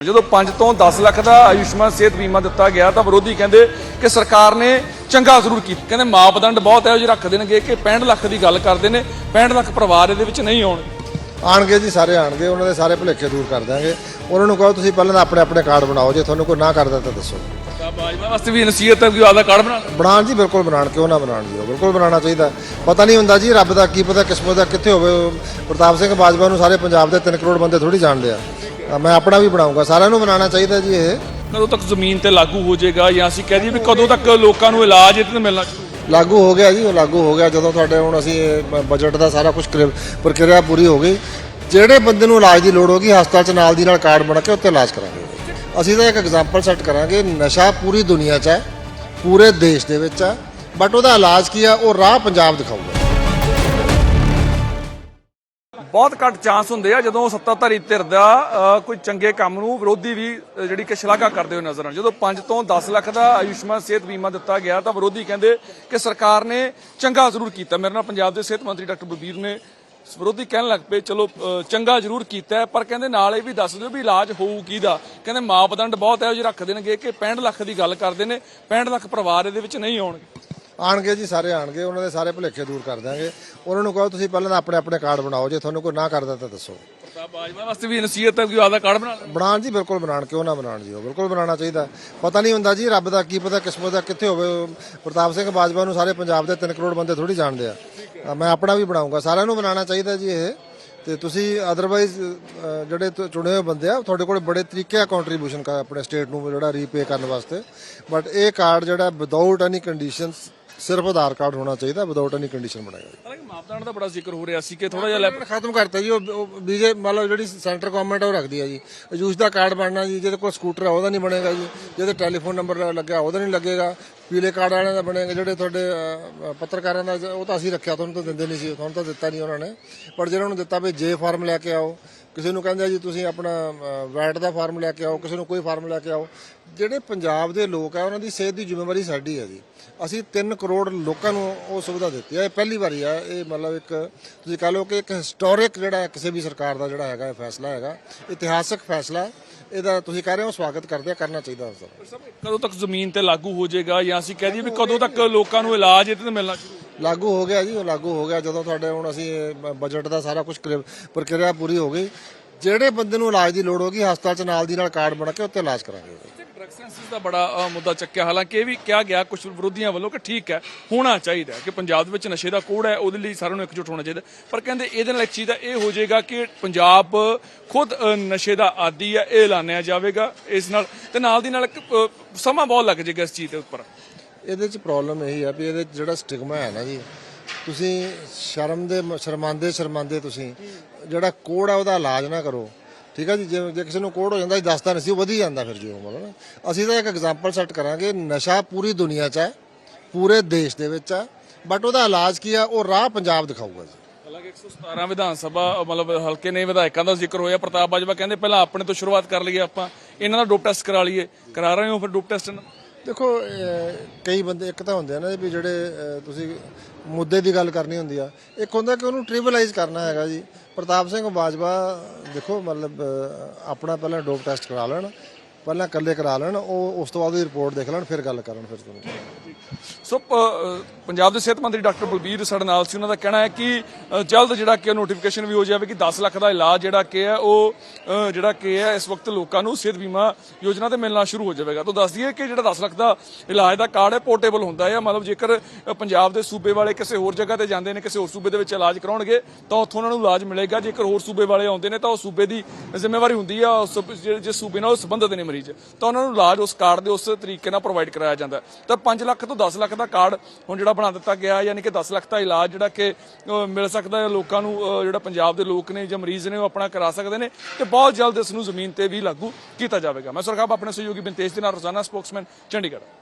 ਜਦੋਂ 5 ਤੋਂ 10 ਲੱਖ ਦਾ ਆਯੁਸ਼ਮਾਨ ਸਿਹਤ ਬੀਮਾ ਦਿੱਤਾ ਗਿਆ ਤਾਂ ਵਿਰੋਧੀ ਕਹਿੰਦੇ ਕਿ ਸਰਕਾਰ ਨੇ ਚੰਗਾ ਜ਼ਰੂਰ ਕੀਤਾ। ਕਹਿੰਦੇ ਮਾਪਦੰਡ ਬਹੁਤ ਇਹੋ ਜਿਹੇ ਰੱਖ ਦੇਣਗੇ ਕਿ 65 ਲੱਖ ਦੀ ਗੱਲ ਕਰਦੇ ਨੇ 65 ਲੱਖ ਪਰਿਵਾਰ ਇਹਦੇ ਵਿੱਚ ਨਹੀਂ ਆਉਣਗੇ ਆਣਗੇ ਜੀ ਸਾਰੇ ਆਣਗੇ ਉਹਨਾਂ ਦੇ ਸਾਰੇ ਭੁਲੇਖੇ ਦੂਰ ਕਰ ਦਾਂਗੇ। ਉਹਨਾਂ ਨੂੰ ਕਹੋ ਤੁਸੀਂ ਪਹਿਲਾਂ ਆਪਣੇ ਆਪਣੇ ਕਾਰਡ ਬਣਾਓ ਜੇ ਤੁਹਾਨੂੰ ਕੋਈ ਨਾ ਕਰਦਾ ਤਾਂ ਦੱਸੋ। ਬਾਜਵਾ ਵਾਸਤੇ ਵੀ ਨਸੀਹਤ ਹੈ ਕਿ ਆਦਾ ਕਾਰਡ ਬਣਾ ਲਓ। ਬਣਾਉਣ ਜੀ ਬਿਲਕੁਲ ਬਣਾਉਣ ਕਿਉਂ ਨਾ ਬਣਾਉਣ ਜੀ ਬਿਲਕੁਲ ਬਣਾਉਣਾ ਚਾਹੀਦਾ। ਪਤਾ ਨਹੀਂ ਹੁੰਦਾ ਜੀ ਰੱਬ ਦਾ ਕੀ ਪਤਾ ਕਿਸਮਤ ਦਾ ਕਿੱਥੇ ਹੋਵੇ। ਪ੍ਰਤਾਪ ਸਿੰਘ ਬਾਜਵਾ ਨੂੰ ਸਾਰੇ ਪੰਜਾਬ ਦੇ 3 ਕਰੋੜ ਬੰਦੇ ਥੋੜੀ ਜਾਣਦੇ ਆ। ਮੈਂ ਆਪਣਾ ਵੀ ਬਣਾਉਂਗਾ ਸਾਰਿਆਂ ਨੂੰ ਬਣਾਉਣਾ ਚਾਹੀਦਾ ਜੀ ਇਹ। ਕਦੋਂ ਤੱਕ ਜ਼ਮੀਨ ਤੇ ਲਾਗੂ ਹੋ ਜਾਏਗਾ ਜਾਂ ਅਸੀਂ ਕਹਿ ਦਈਏ ਵੀ ਕਦੋਂ ਤੱਕ ਲੋਕਾਂ ਨੂੰ ਇਲਾਜ ਤੋਂ ਮਿਲਣਾ ਲਾਗੂ ਹੋ ਗਿਆ ਜੀ ਉਹ ਲਾਗੂ ਹੋ ਗਿਆ ਜਦੋਂ ਤੁਹਾਡੇ ਹੁਣ ਅਸੀਂ ਬਜਟ ਦਾ ਸਾਰਾ ਕੁਝ ਪ੍ਰਕਿਰਿਆ ਪੂਰੀ ਹੋ ਗਈ। ਜਿਹੜੇ ਬੰਦੇ ਨੂੰ ਇਲਾਜ ਦੀ ਲੋੜ ਹੋਗੀ ਹਸਪਤਾਲ 'ਚ ਨਾਲ ਦੀ ਨਾਲ ਕਾਰਡ ਬਣਾ ਕੇ ਉੱਥੇ ਇਲਾਜ ਕਰਾਂਗੇ। ਅਸੀਂ ਤਾਂ ਇੱਕ ਐਗਜ਼ਾਮਪਲ ਸੈੱਟ ਕਰਾਂਗੇ ਨਸ਼ਾ ਪੂਰੀ ਦੁਨੀਆ 'ਚ ਹੈ ਪੂਰੇ ਦੇਸ਼ ਦੇ ਵਿੱਚ ਹੈ ਬਟ ਉਹਦਾ ਇਲਾਜ ਕੀ ਆ ਉਹ ਰਾਹ ਪੰਜਾਬ ਦਿਖਾਊਗਾ। ਬਹੁਤ ਘੱਟ ਚਾਂਸ ਹੁੰਦੇ ਆ ਜਦੋਂ ਸੱਤਾਧਾਰੀ ਧਿਰ ਦਾ ਕੋਈ ਚੰਗੇ ਕੰਮ ਨੂੰ ਵਿਰੋਧੀ ਵੀ ਜਿਹੜੀ ਕਿ ਸ਼ਲਾਘਾ ਕਰਦੇ ਹੋਏ ਨਜ਼ਰ ਆਉਣ। ਜਦੋਂ 5 ਤੋਂ 10 ਲੱਖ ਦਾ ਆਯੁਸ਼ਮਾਨ ਸਿਹਤ ਬੀਮਾ ਦਿੱਤਾ ਗਿਆ ਤਾਂ ਵਿਰੋਧੀ ਕਹਿੰਦੇ ਕਿ ਸਰਕਾਰ ਨੇ ਚੰਗਾ ਜ਼ਰੂਰ ਕੀਤਾ। ਮੇਰੇ ਨਾਲ ਪੰਜਾਬ ਦੇ ਸਿਹਤ ਮੰਤਰੀ ਡਾਕਟਰ ਬਲਬੀਰ ਨੇ ਵਿਰੋਧੀ ਕਹਿਣ ਲੱਗ ਪਏ, ਚਲੋ ਚੰਗਾ ਜ਼ਰੂਰ ਕੀਤਾ ਪਰ ਕਹਿੰਦੇ ਨਾਲ ਇਹ ਵੀ ਦੱਸ ਦਿਓ ਵੀ ਇਲਾਜ ਹੋਊ ਕਿਹਦਾ? ਕਹਿੰਦੇ ਮਾਪਦੰਡ ਬਹੁਤ ਹੈ ਉਹ ਜਿਹੇ ਰੱਖ ਦੇਣਗੇ ਕਿ 65 ਲੱਖ ਦੀ ਗੱਲ ਕਰਦੇ ਨੇ 65 ਲੱਖ ਪਰਿਵਾਰ ਇਹਦੇ ਵਿੱਚ ਨਹੀਂ ਆਉਣਗੇ। ਆਣਗੇ ਜੀ ਸਾਰੇ ਆਣਗੇ ਉਹਨਾਂ ਦੇ ਸਾਰੇ ਭੁਲੇਖੇ ਦੂਰ ਕਰ ਦਾਂਗੇ ਉਹਨਾਂ ਨੂੰ ਕਹੋ ਤੁਸੀਂ ਪਹਿਲਾਂ ਆਪਣੇ ਆਪਣੇ ਕਾਰਡ ਬਣਾਓ ਜੇ ਤੁਹਾਨੂੰ ਕੋਈ ਨਾ ਕਰਦਾ ਤਾਂ ਦੱਸੋ। ਪ੍ਰਤਾਪ ਬਾਜਵਾ ਵਾਸਤੇ ਵੀ ਨਸੀਹਤ ਹੈ ਕਿ ਆਦਾ ਕਾਰਡ ਬਣਾ ਲਓ। ਬਣਾਉਣ ਜੀ ਬਿਲਕੁਲ ਬਣਾਉਣ ਕਿਉਂ ਨਾ ਬਣਾਉਣ ਜੀ ਉਹ ਬਿਲਕੁਲ ਬਣਾਉਣਾ ਚਾਹੀਦਾ। ਪਤਾ ਨਹੀਂ ਹੁੰਦਾ ਜੀ ਰੱਬ ਦਾ ਕੀ ਪਤਾ ਕਿਸਮਤ ਦਾ ਕਿੱਥੇ ਹੋਵੇ। ਪ੍ਰਤਾਪ ਸਿੰਘ ਬਾਜਵਾ ਨੂੰ ਸਾਰੇ ਪੰਜਾਬ ਦੇ 3 ਕਰੋੜ ਬੰਦੇ ਥੋੜੀ ਜਾਣਦੇ ਆ। ਮੈਂ ਆਪਣਾ ਵੀ ਬਣਾਉਂਗਾ ਸਾਰਿਆਂ ਨੂੰ ਬਣਾਉਣਾ ਚਾਹੀਦਾ ਜੀ ਇਹ। ਤੇ ਤੁਸੀਂ ਅਦਰਵਾਈਜ਼ ਜਿਹੜੇ ਚੁਣੇ ਹੋਏ ਬੰਦੇ ਆ ਤੁਹਾਡੇ ਕੋਲ ਬੜੇ ਤਰੀਕੇ ਆ ਕੰਟਰੀਬਿਊਸ਼ਨ ਕਰ ਆਪਣੇ ਸਟੇਟ ਨੂੰ ਜਿਹੜਾ ਰੀਪੇ ਕਰਨ ਵਾਸਤੇ। ਬਟ ਇਹ ਕਾਰਡ ਜਿਹੜਾ ਵਿਦਆਊਟ ਐਨੀ ਕੰਡੀਸ਼ਨਸ ਸਿਰਫ ਆਧਾਰ ਕਾਰਡ ਹੋਣਾ ਚਾਹੀਦਾ ਵਿਦਆਊਟ ਐਨੀ ਕੰਡੀਸ਼ਨ ਬਣਾਇਆ ਹਾਲਾਂਕਿ ਮਾਪਦੰਡ ਦਾ ਬੜਾ ਜ਼ਿਕਰ ਹੋ ਰਿਹਾ ਸੀ ਕਿ ਥੋੜਾ ਜਿਹਾ ਲੈ ਲੈਪਟਾਪ ਖਤਮ ਕਰਤਾ ਜੀ ਉਹ ਬੀਜੇ ਮਤਲਬ ਜਿਹੜੀ ਸੈਂਟਰ ਗਵਰਨਮੈਂਟ ਉਹ ਰੱਖਦੀ ਹੈ ਜੀ। ਯੂਜ਼ ਦਾ ਕਾਰਡ ਬਣਨਾ ਜੀ ਜਿਹਦੇ ਕੋਲ ਸਕੂਟਰ ਹੈ ਉਹਦਾ ਨਹੀਂ ਬਣੇਗਾ ਜੀ। ਜਿਹਦੇ ਟੈਲੀਫੋਨ ਨੰਬਰ ਲੱਗਿਆ ਉਹਦਾ ਨਹੀਂ ਲੱਗੇਗਾ। ਪੀਲੇ ਕਾਰਡ ਵਾਲਿਆਂ ਦਾ ਬਣੇਗਾ ਜਿਹੜੇ ਤੁਹਾਡੇ ਅਹ, ਪੱਤਰਕਾਰਾਂ ਦਾ ਉਹ ਤਾਂ ਅਸੀਂ ਰੱਖਿਆ ਤੁਹਾਨੂੰ ਤਾਂ ਦਿੰਦੇ ਨਹੀਂ ਸੀ ਤੁਹਾਨੂੰ ਤਾਂ ਦਿੱਤਾ ਨਹੀਂ ਉਹਨਾਂ ਨੇ। ਪਰ ਜਿਹਨਾਂ ਨੂੰ ਦਿੱਤਾ ਵੀ ਜੇ ਫਾਰਮ ਲੈ ਕੇ ਆਓ ਕਿਸੇ ਨੂੰ ਕਹਿੰਦੇ ਆ ਜੀ ਤੁਸੀਂ ਆਪਣਾ ਵੈਟ ਦਾ ਫਾਰਮ ਲੈ ਕੇ ਆਓ ਕਿਸੇ ਨੂੰ ਕੋਈ ਫਾਰਮ ਲੈ ਕੇ ਆਓ। ਜਿਹੜੇ ਪੰਜਾਬ ਦੇ ਲੋਕ ਆ ਉਹਨਾਂ ਦੀ ਸਿਹਤ ਦੀ ਜ਼ਿੰਮੇਵਾਰੀ ਸਾਡੀ ਹੈ ਜੀ। ਅਸੀਂ 3 ਕਰੋੜ ਲੋਕਾਂ ਨੂੰ ਉਹ ਸੁਵਿਧਾ ਦਿੱਤੀ ਹੈ ਇਹ ਪਹਿਲੀ ਵਾਰੀ ਆ ਇਹ ਮਤਲਬ ਇੱਕ ਤੁਸੀਂ ਕਹ ਲਓ ਕਿ ਇੱਕ ਹਿਸਟੋਰਿਕ ਜਿਹੜਾ ਕਿਸੇ ਵੀ ਸਰਕਾਰ ਦਾ ਜਿਹੜਾ ਹੈਗਾ ਇਹ ਫੈਸਲਾ ਹੈਗਾ ਇਤਿਹਾਸਕ ਫੈਸਲਾ। ਹੈ। ਇਹਦਾ ਤੁਸੀਂ ਕਹਿ ਰਹੇ ਹੋ ਸਵਾਗਤ ਕਰਦੇ ਆ ਕਰਨਾ ਚਾਹੀਦਾ ਉਸ ਦਾ। ਕਦੋਂ ਤੱਕ ਜ਼ਮੀਨ ਤੇ ਲਾਗੂ ਹੋ ਜਾਏਗਾ ਜਾਂ ਅਸੀਂ ਕਹਿ ਦਈਏ ਵੀ ਕਦੋਂ ਤੱਕ ਲੋਕਾਂ ਨੂੰ ਇਲਾਜ ਇਹਦੇ ਤੋਂ ਮਿਲਣਾ ਸ਼ੁਰੂ ਲਾਗੂ ਹੋ ਗਿਆ ਜੀ ਉਹ ਲਾਗੂ ਹੋ ਗਿਆ ਜਦੋਂ ਤੁਹਾਡੇ ਹੁਣ ਅਸੀਂ ਬਜਟ ਦਾ ਸਾਰਾ ਕੁਝ ਪ੍ਰਕਿਰਿਆ ਪੂਰੀ ਹੋ ਗਈ। ਜਿਹੜੇ ਬੰਦੇ ਨੂੰ ਇਲਾਜ ਦੀ ਲੋੜ ਹੋਗੀ ਹਸਪਤਾਲ 'ਚ ਨਾਲ ਦੀ ਨਾਲ ਕਾਰਡ ਬਣਾ ਕੇ ਉੱਥੇ ਇਲਾਜ ਕਰਾਂਗੇ। ਡਰਗ ਸੈਂਸਿਸ ਦਾ ਬੜਾ ਅ, ਮੁੱਦਾ ਚੱਕਿਆ। ਹਾਲਾਂਕਿ ਇਹ ਵੀ ਕਿਹਾ ਗਿਆ ਕੁਝ ਵਿਰੋਧੀਆਂ ਵੱਲੋਂ ਕਿ ਠੀਕ ਹੈ ਹੋਣਾ ਚਾਹੀਦਾ ਹੈ ਕਿ ਪੰਜਾਬ ਦੇ ਵਿੱਚ ਨਸ਼ੇ ਦਾ ਕੋੜ ਹੈ ਉਹਦੇ ਲਈ ਸਾਰਿਆਂ ਨੂੰ ਇਕਜੁੱਟ ਹੋਣਾ ਚਾਹੀਦਾ। ਪਰ ਕਹਿੰਦੇ ਇਹਦੇ ਨਾਲ ਇੱਕ ਚੀਜ਼ ਦਾ ਇਹ ਹੋ ਜਾਏਗਾ ਕਿ ਪੰਜਾਬ ਖੁਦ ਅ, ਨਸ਼ੇ ਦਾ ਆਦੀ ਹੈ ਇਹ ਐਲਾਨਿਆ ਜਾਵੇਗਾ ਇਸ ਨਾਲ। ਤੇ ਨਾਲ ਦੀ ਨਾਲ ਇੱਕ, ਅ, ਸਮਾਂ ਬਹੁਤ ਲੱਗ ਜਾਏਗਾ ਇਸ ਚੀਜ਼ ਦੇ ਉੱਪਰ। ਇਹਦੇ 'ਚ ਪ੍ਰੋਬਲਮ ਇਹੀ ਆ ਵੀ ਇਹਦੇ 'ਚ ਜਿਹੜਾ ਸਟਿਗਮਾ ਹੈ ਨਾ ਜੀ, ਤੁਸੀਂ ਸ਼ਰਮ ਦੇ ਸ਼ਰਮਾਂਦੇ ਸ਼ਰਮਾਂਦੇ ਤੁਸੀਂ, ਜਿਹੜਾ ਕੋੜ ਆ ਉਹਦਾ ਇਲਾਜ ਨਾ ਕਰੋ। ਠੀਕ ਆ ਜੀ, ਜੇ ਜੇ ਕਿਸੇ ਨੂੰ ਕੋੜ ਹੋ ਜਾਂਦਾ ਜੀ ਦੱਸਦਾ ਨਹੀਂ ਸੀ ਉਹ ਵਧੀ ਜਾਂਦਾ ਫਿਰ ਜੀ ਉਹ ਮਤਲਬ। ਅਸੀਂ ਤਾਂ ਇੱਕ ਐਗਜ਼ਾਮਪਲ ਸੈੱਟ ਕਰਾਂਗੇ, ਨਸ਼ਾ ਪੂਰੀ ਦੁਨੀਆ 'ਚ ਹੈ ਪੂਰੇ ਦੇਸ਼ ਦੇ ਵਿੱਚ ਆ ਬਟ ਉਹਦਾ ਇਲਾਜ ਕੀ ਆ, ਉਹ ਰਾਹ ਪੰਜਾਬ ਦਿਖਾਊਗਾ ਜੀ। ਹਾਲਾਂਕਿ 117 ਵਿਧਾਨ ਸਭਾ ਮਤਲਬ ਹਲਕੇ ਨੇ ਵਿਧਾਇਕਾਂ ਦਾ ਜ਼ਿਕਰ ਹੋਇਆ, ਪ੍ਰਤਾਪ ਬਾਜਵਾ ਕਹਿੰਦੇ ਪਹਿਲਾਂ ਆਪਣੇ ਤੋਂ ਸ਼ੁਰੂਆਤ ਕਰ ਲਈਏ ਆਪਾਂ, ਇਹਨਾਂ ਦਾ ਡੋਪ ਟੈਸਟ ਕਰਾ ਲਈਏ। ਕਰਾ ਰਹੇ ਹੋ ਫਿਰ ਡੋਪ ਟੈਸਟ ਦੇਖੋ ਕਈ ਬੰਦੇ, ਇੱਕ ਤਾਂ ਹੁੰਦੇ ਆ ਨਾ ਵੀ ਜਿਹੜੇ ਤੁਸੀਂ ਮੁੱਦੇ ਦੀ ਗੱਲ ਕਰਨੀ ਹੁੰਦੀ ਆ, ਇੱਕ ਹੁੰਦਾ ਕਿ ਉਹਨੂੰ ਟ੍ਰਿਵਲਾਈਜ਼ ਕਰਨਾ ਹੈਗਾ ਜੀ। ਪ੍ਰਤਾਪ ਸਿੰਘ ਬਾਜਵਾ, ਦੇਖੋ, ਮਤਲਬ ਆਪਣਾ ਪਹਿਲਾਂ ਡੋਪ ਟੈਸਟ ਕਰਾ ਲੈਣ, ਪਹਿਲਾਂ ਇਕੱਲੇ ਕਰਾ ਲੈਣ, ਉਹ ਉਸ ਤੋਂ ਬਾਅਦ ਉਹਦੀ ਰਿਪੋਰਟ ਦੇਖ ਲੈਣ, ਫਿਰ ਗੱਲ ਕਰਨ, ਫਿਰ ਤੁਹਾਨੂੰ ਸੋ ਪੰਜਾਬ ਦੇ ਸਿਹਤ ਮੰਤਰੀ ਡਾਕਟਰ ਬਲਬੀਰ ਸਾਡੇ ਨਾਲ ਸੀ, ਉਹਨਾਂ ਦਾ ਕਹਿਣਾ ਹੈ ਕਿ ਜਲਦ ਜਿਹੜਾ ਕਿ ਨੋਟੀਫਿਕੇਸ਼ਨ ਵੀ ਹੋ ਜਾਵੇ ਕਿ 10 ਲੱਖ ਦਾ ਇਲਾਜ ਜਿਹੜਾ ਕਿ ਹੈ, ਉਹ ਜਿਹੜਾ ਕਿ ਹੈ, ਇਸ ਵਕਤ ਲੋਕਾਂ ਨੂੰ ਸਿਹਤ ਬੀਮਾ ਯੋਜਨਾ ਤੇ ਮਿਲਣਾ ਸ਼ੁਰੂ ਹੋ ਜਾਵੇਗਾ। ਤਾਂ ਦੱਸ ਦਈਏ ਕਿ ਜਿਹੜਾ 10 ਲੱਖ ਦਾ ਇਲਾਜ ਦਾ ਕਾਰਡ ਹੈ ਪੋਰਟੇਬਲ ਹੁੰਦਾ ਹੈ ਮਤਲਬ ਜੇਕਰ ਪੰਜਾਬ ਦੇ ਸੂਬੇ ਵਾਲੇ ਕਿਸੇ ਹੋਰ ਜਗ੍ਹਾ ਤੇ ਜਾਂਦੇ ਨੇ, ਕਿਸੇ ਹੋਰ ਸੂਬੇ ਦੇ ਵਿੱਚ ਇਲਾਜ ਕਰਾਉਣਗੇ, ਤਾਂ ਉੱਥੋਂ ਉਹਨਾਂ ਨੂੰ ਇਲਾਜ ਮਿਲੇਗਾ। ਜੇਕਰ ਹੋਰ ਸੂਬੇ ਵਾਲੇ ਆਉਂਦੇ ਨੇ, ਤਾਂ ਉਹ ਸੂਬੇ ਦੀ ਜ਼ਿੰਮੇਵਾਰੀ ਹੁੰਦੀ ਆ, ਉਸ ਜਿਹੜੇ- ਜਿਸ ਸੂਬੇ ਨਾਲ ਉਹ ਸੰਬੰਧਿਤ ਨੇ ਮਰੀਜ਼। ਤਾਂ ਉਹਨਾਂ ਨੂੰ ਇਲਾਜ ਉਸ ਕਾਰਡ ਦੇ ਉਸ ਤਰੀਕੇ ਨਾਲ ਪ੍ਰੋਵਾਈਡ ਕਰਾਇਆ ਜਾਂਦਾ ਤਾਂ 5 ਲੱਖ ਤੋਂ 10 ਲੱਖ ਦਾ ਕਾਰਡ ਹੁਣ ਜਿਹੜਾ ਬਣਾ ਦਿੱਤਾ ਗਿਆ, ਯਾਨੀ ਕਿ 10 ਲੱਖ ਦਾ ਇਲਾਜ ਜਿਹੜਾ ਕਿ ਮਿਲ ਸਕਦਾ ਹੈ ਲੋਕਾਂ ਨੂੰ ਜਿਹੜਾ ਪੰਜਾਬ ਦੇ ਲੋਕ ਨੇ ਜਾਂ ਮਰੀਜ਼ ਨੇ ਉਹ ਆਪਣਾ ਕਰਾ ਸਕਦੇ ਨੇ ਤੇ ਬਹੁਤ ਜਲਦ ਇਸ ਨੂੰ ਜ਼ਮੀਨ ਤੇ ਵੀ ਲਾਗੂ ਕੀਤਾ ਜਾਵੇਗਾ। ਮੈਂ ਸੁਰਖਾਬ ਆਪਣੇ ਸਹਿਯੋਗੀ ਬਿੰਤੇਜ ਦੇ ਨਾਲ ਰੋਜ਼ਾਨਾ ਸਪੋਕਸਮੈਨ ਚੰਡੀਗੜ੍ਹ।